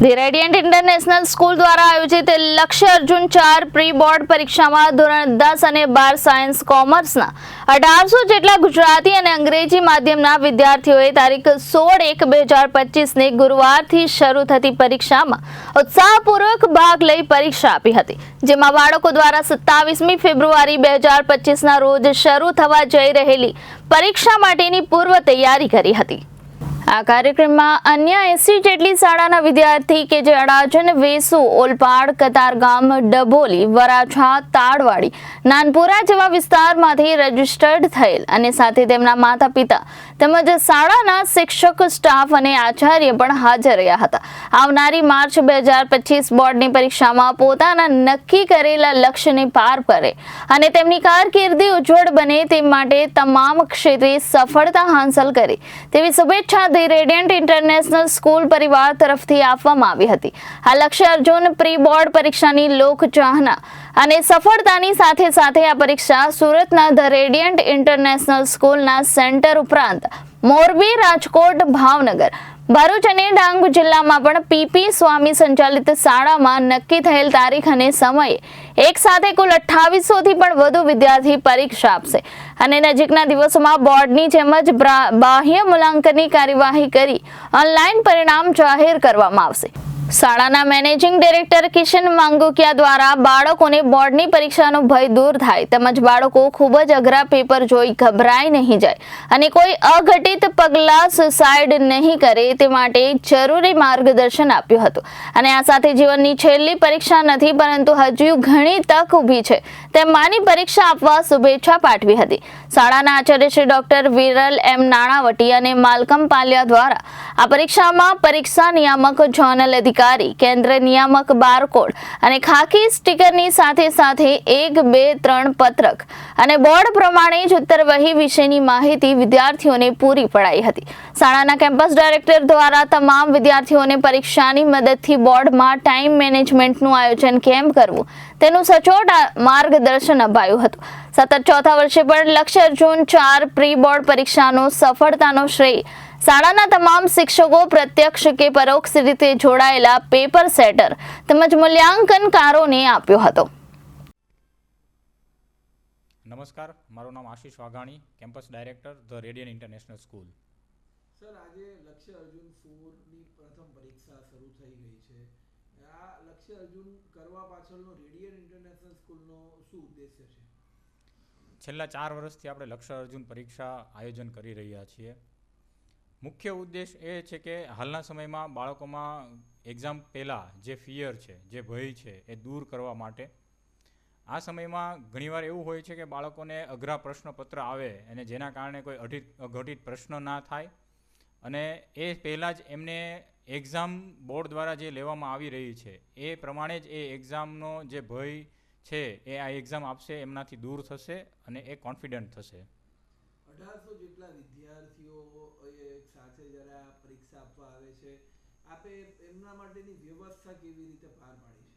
The radiant international school દ્વારા આયોજિત લક્ષ્ય અર્જુન ચાર પ્રી બોર્ડ પરીક્ષામાં ધોરણ દસ અને બાર સાયન્સ કોમર્સના અઢારસો જેટલા ગુજરાતી અને અંગ્રેજી માધ્યમના વિદ્યાર્થીઓએ તારીખ સોળ એક બે હજાર પચીસને ગુરુવારથી શરૂ થતી પરીક્ષામાં ઉત્સાહપૂર્વક ભાગ લઈ પરીક્ષા આપી હતી, જેમાં બાળકો દ્વારા સત્તાવીસમી ફેબ્રુઆરી બે હજાર પચીસના રોજ શરૂ થવા જઈ રહેલી પરીક્ષા માટેની પૂર્વ તૈયારી કરી હતી. આ કાર્યક્રમમાં અન્ય એસી જેટલી શાળાના વિદ્યાર્થી કે જે અડાજણ વેસુ ઓલપાડ કતારગામ ડભોલી, વરાછા, તાડવાડી, નાનપુરા જેવા વિસ્તારમાંથી રજીસ્ટર્ડ થયેલ અને સાથે તેમના માતા પિતા તેમજ શાળાના શિક્ષક, સ્ટાફ અને આચાર્ય પણ હાજર રહ્યા હતા. આવનારી માર્ચ બે હજાર પચીસ બોર્ડની પરીક્ષામાં પોતાના નક્કી કરેલા લક્ષ્યને પાર કરે અને તેમની કારકિર્દી ઉજ્જવળ બને તે માટે તમામ ક્ષેત્રે સફળતા હાંસલ કરે તેવી શુભેચ્છા ધી રેડિયન્ટ ઇન્ટરનેશનલ સ્કૂલ પરિવાર તરફથી આપવામાં આવી હતી. આ લક્ષ્ય અર્જુન પ્રી બોર્ડ પરીક્ષાની લોકચાહના અને સફળતાની સાથે સાથે આ પરીક્ષા સુરતના ધ રેડિયન્ટ ઇન્ટરનેશનલ સ્કૂલના સેન્ટર ઉપરાંત મોરબી, રાજકોટ, ભાવનગર ભરૂચ અને ડાંગ જિલ્લામાં પણ પીપી સ્વામી સંચાલિત શાળામાં નક્કી થયેલ તારીખ અને સમયે એક સાથે કુલ અઠ્ઠાવીસોથી પણ વધુ વિદ્યાર્થી પરીક્ષા આપશે. અને નજીકના દિવસોમાં બોર્ડની જેમ જ બાહ્ય મૂલ્યાંકનની કાર્યવાહી કરી ઓનલાઈન પરિણામ જાહેર કરવામાં આવશે. શાળાના મેનેજિંગ ડિરેક્ટર કિશન માંગુકિયા દ્વારા બાળકોને બોર્ડની પરીક્ષાનો ભય દૂર થાય તેમજ બાળકો ખૂબ જ અઘરા પેપર જોઈ ગભરાઈ નહીં જાય અને કોઈ અઘટિત પગલાં સુસાઇડ નહીં કરે તે માટે જરૂરી માર્ગદર્શન આપ્યું હતું. અને આ સાથે જીવનની છેલ્લી પરીક્ષા નથી, પરંતુ હજુ ઘણી તક ઊભી છે. તેમ માની પરીક્ષા આપવા શુભેચ્છા પાઠવી હતી. શાળાના આચાર્ય શ્રી ડોક્ટર વિરલ એમ નાણાવટી અને માલકમ પાલિયા દ્વારા આ પરીક્ષામાં પરીક્ષા નિયામક જોનલ અધિકારી કેન્દ્ર નિયામક બારકોડ અને ખાકી સ્ટીકરની સાથે સાથે એક, બે, ત્રણ પત્રક અને બોર્ડ પ્રમાણે જ ઉત્તરવહી વિશેની માહિતી વિદ્યાર્થીઓને પૂરી પડાઈ હતી. શાળાના કેમ્પસ ડાયરેક્ટર દ્વારા તમામ વિદ્યાર્થીઓને પરીક્ષાની મદદથી બોર્ડમાં ટાઈમ મેનેજમેન્ટનું આયોજન કેમ કરવું તેનું સચોટ માર્ગદર્શન અપાયું હતું. સતત ચોથા વર્ષે પણ લક્ષ્ય અર્જુન ચાર પ્રી બોર્ડ પરીક્ષાનો સફળતાનો શ્રેય શાળાના તમામ શિક્ષકો પ્રત્યક્ષ કે પરોક્ષ રીતે જોડાયેલા પેપર સેટર તેમજ મૂલ્યાંકનકારોને આપ્યો હતો. નમસ્કાર મારું નામ Ashish Vaghani campus director the radiant international school. Sir આજે લક્ષ્ય અર્જુન ફોરની પ્રથમ પરીક્ષા શરૂ થઈ ગઈ છે. આ લક્ષ્ય અર્જુન કરવા પાછળનો રેડિયન ઇન્ટરનેશનલ સ્કૂલનો શું ઉદ્દેશ્ય છે? છેલ્લા ચાર વર્ષથી આપણે લક્ષ્ય અર્જુન પરીક્ષા આયોજન કરી રહ્યા છીએ. મુખ્ય ઉદ્દેશ એ છે કે હાલના સમયમાં બાળકોમાં એક્ઝામ પહેલાં જે ફિયર છે, જે ભય છે, એ દૂર કરવા માટે. આ સમયમાં ઘણીવાર એવું હોય છે કે બાળકોને અઘરા પ્રશ્નપત્ર આવે અને જેના કારણે કોઈ અઢિત અઘટિત પ્રશ્ન ના થાય અને એ પહેલાં જ એમને એક્ઝામ બોર્ડ દ્વારા જે લેવામાં આવી રહી છે, એ પ્રમાણે જ એ એક્ઝામનો જે ભય છે, એ આ એક્ઝામ આપશે, એમનાથી દૂર થશે અને એ કોન્ફિડન્ટ થશે. અઢારસો જેટલા વિદ્યાર્થીઓ એક જ્યારે પરીક્ષા આપવા આવે છે. આપે એમના માટેની વ્યવસ્થા કેવી રીતે પાર પાડી છે?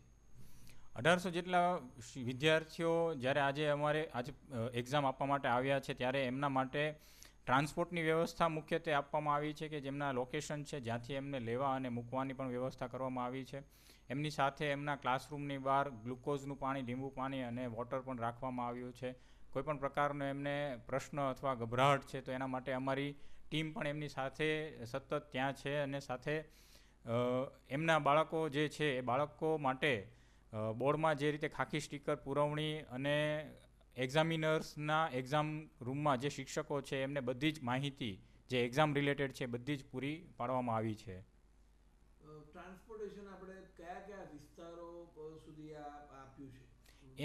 અઢારસો જેટલા વિદ્યાર્થીઓ જ્યારે આજે અમારે, આજે એક્ઝામ આપવા માટે આવ્યા છે, ત્યારે એમના માટે ટ્રાન્સપોર્ટની વ્યવસ્થા મુખ્યત્વે આપવામાં આવી છે કે જેમના લોકેશન છે, જ્યાંથી એમને લેવા અને મૂકવાની પણ વ્યવસ્થા કરવામાં આવી છે. એમની સાથે એમના ક્લાસરૂમની બહાર ગ્લુકોઝનું પાણી, લીંબુ પાણી અને વોટર પણ રાખવામાં આવ્યું છે. કોઈપણ પ્રકારનો એમને પ્રશ્ન અથવા ગભરાહટ છે, તો એના માટે અમારી ટીમ પણ એમની સાથે સતત ત્યાં છે અને સાથે એમના બાળકો જે છે એ બાળકો માટે બોર્ડમાં જે રીતે ખાખી સ્ટીકર પુરવણી અને એક્ઝામિનર્સના એક્ઝામ રૂમમાં જે શિક્ષકો છે એમને બધી જ માહિતી જે એક્ઝામ રિલેટેડ છે બધી જ પૂરી પાડવામાં આવી છે. ટ્રાન્સપોર્ટેશન આપણે કયા કયા વિસ્તારો સુધી આપ્યું છે?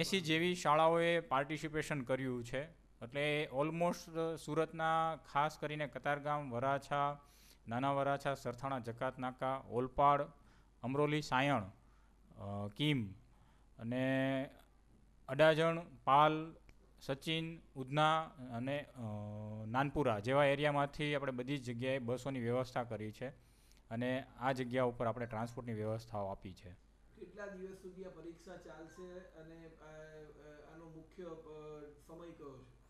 એસી જેવી શાળાઓએ પાર્ટિસિપેશન કર્યું છે. એટલે ઓલમોસ્ટ સુરતના, ખાસ કરીને કતારગામ, વરાછા, નાના વરાછા, સરથાણા, જકાત, નાકા, ઓલપાડ, અમરોલી, સાયણ કિમ અને અડાજણ, પાલ, સચિન, ઉધના અને નાનપુરા જેવા એરિયામાંથી આપણે બધી જ જગ્યાએ બસોની વ્યવસ્થા કરી છે અને આ જગ્યા ઉપર આપણે ટ્રાન્સપોર્ટની વ્યવસ્થાઓ આપી છે. કેટલા દિવસ સુધી આ પરીક્ષા ચાલશે અને આનો મુખ્ય સમય કયો છે?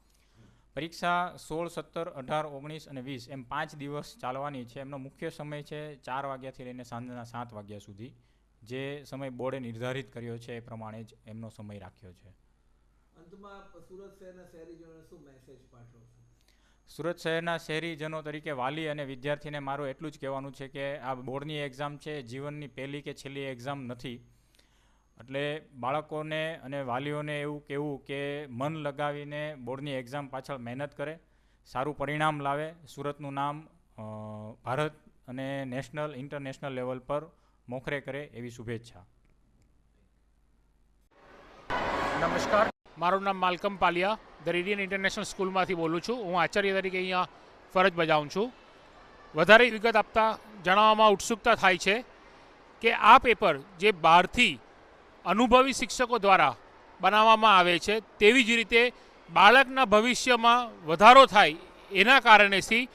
પરીક્ષા સોળ સત્તર અઢાર ઓગણીસ અને વીસ એમ પાંચ દિવસ ચાલવાની છે. એમનો મુખ્ય સમય છે ચાર વાગ્યાથી લઈને સાંજના સાત વાગ્યા સુધી. જે સમય બોર્ડે નિર્ધારિત કર્યો છે એ પ્રમાણે જ એમનો સમય રાખ્યો છે. અંતમાં સુરત શહેરના શહેરીજનોને શું મેસેજ પાઠવશો સુરત શહેરના શહેરીજનો તરીકે વાલી અને વિદ્યાર્થીને મારું એટલું જ કહેવાનું છે કે આ બોર્ડની એક્ઝામ છે જીવનની પહેલી કે છેલ્લી એક્ઝામ નથી. એટલે બાળકોને અને વાલીઓને એવું કહેવું કે મન લગાવીને બોર્ડની એક્ઝામ પાછળ મહેનત કરે, સારું પરિણામ લાવે. સુરતનું નામ ભારત અને નેશનલ ઇન્ટરનેશનલ લેવલ પર મોખરે કરે એવી શુભેચ્છા. નમસ્કાર. મારું નામ Malcolm Paliya. The Radiant international સ્કૂલમાંથી બોલું છું. હું આચાર્ય તરીકે અહીંયા ફરજ બજાવું છું. વધારે વિગત આપતા જણાવવામાં ઉત્સુકતા થાય છે કે આ પેપર જે બહારથી અનુભવી શિક્ષકો દ્વારા બનાવવામાં આવે છે. તેવી જ રીતે બાળકના ભવિષ્યમાં વધારો થાય એના કારણેથી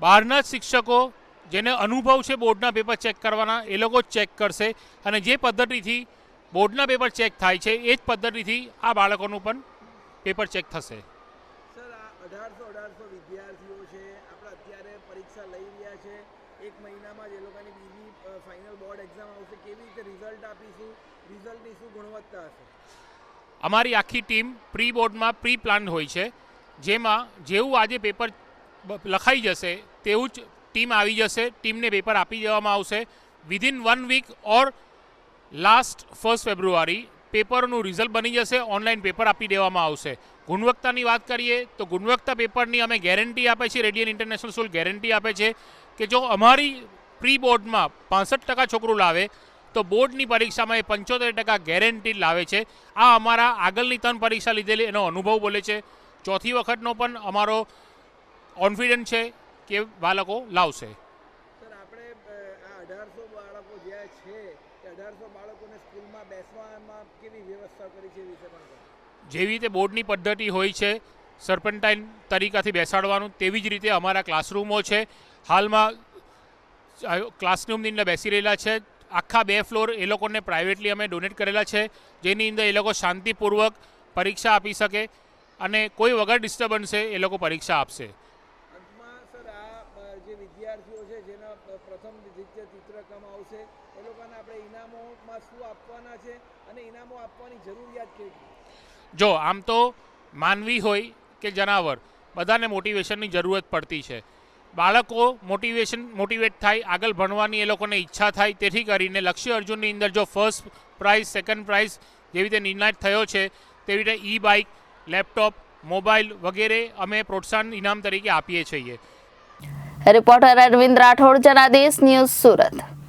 બહારના શિક્ષકો જેને અનુભવ છે બોર્ડના પેપર ચેક કરવાના, એ લોકો ચેક કરશે અને જે પદ્ધતિથી બોર્ડના પેપર ચેક થાય છે, એ જ પદ્ધતિથી આ બાળકોનું પણ પેપર ચેક થશે. વિદ્યાર્થીઓ છે, આપણે અત્યારે પરીક્ષા લઈ રહ્યા છે. એક મહિનામાં જ લોકોની ફાઇનલ એક્ઝામ આવશે, કેવી રીતે રિઝલ્ટ આપીશું રિઝલ્ટની શું ગુણવત્તા હશે? અમારી આખી ટીમ પ્રી બોર્ડમાં પ્રી પ્લાન હોય છે. જેમાં જેવું આજે પેપર લખાઈ જશે, તેવું જ ટીમ આવી જશે ટીમને પેપર આપી દેવામાં આવશે. Within one week or last first February પેપરનું result બની જશે ઓનલાઈન પેપર આપી દેવામાં આવશે. ગુણવત્તાની વાત કરીએ, તો ગુણવત્તા પેપરની અમે ગેરંટી આપે છે રેડિયન ઇન્ટરનેશનલ સ્કૂલ ગેરંટી આપે છે કે જો અમારી પ્રી બોર્ડમાં પાસઠ ટકા છોકરું લાવે તો બોર્ડની પરીક્ષામાં એ પંચોતેર ટકા ગેરંટી લાવે છે. આ અમારા આગળની ત્રણ પરીક્ષા લીધેલી એનો અનુભવ બોલે છે. ચોથી વખતનો પણ અમારો કોન્ફિડન્ટ છે કે બાળકો લાવશે. આપણે આ અઢારસો બાળકો જે છે અઢારસો બાળકોને સ્કૂલમાં બેસવામાં કેવી વ્યવસ્થા કરી છે એ વિશે પણ કહો. જેવી રીતે બોર્ડની પદ્ધતિ હોય છે સરપન્ટાઇન તરીકાથી બેસાડવાનું તેવી જ રીતે અમારા ક્લાસરૂમો છે. હાલમાં ક્લાસરૂમની અંદર બેસી રહેલા છે. આખા બે ફ્લોર એ લોકોને પ્રાઇવેટલી અમે ડોનેટ કરેલા છે. જેની અંદર એ લોકો શાંતિપૂર્વક પરીક્ષા આપી શકે અને કોઈ વગર ડિસ્ટર્બન્સે એ લોકો પરીક્ષા આપશે. અંતમાં સર આ જે વિદ્યાર્થીઓ છે જેના પ્રથમ દ્વિતીય ચિત્રકામ આવશે એ લોકોને આપણે ઇનામોમાં શું આપવાના છે અને ઇનામો આપવાની જરૂરિયાત કેટલી જો આમ તો માનવી હોય કે જનાવર બધાને મોટિવેશનની જરૂરત પડતી છે. બાળકો મોટિવેશન મોટિવેટ થાય, આગળ ભણવાની એ લોકોને ઈચ્છા થાય, તેથી કરીને લક્ષ્ય અર્જુનની અંદર જો ફર્સ્ટ પ્રાઇઝ સેકન્ડ પ્રાઇઝ જેવી રીતે નિર્ણાયક થયો છે, તેવી રીતે ઈ બાઇક લેપટોપ મોબાઈલ વગેરે અમે પ્રોત્સાહન ઇનામ તરીકે આપીએ છીએ. Reporter Arvind Rathod, Janadesh, news Surat.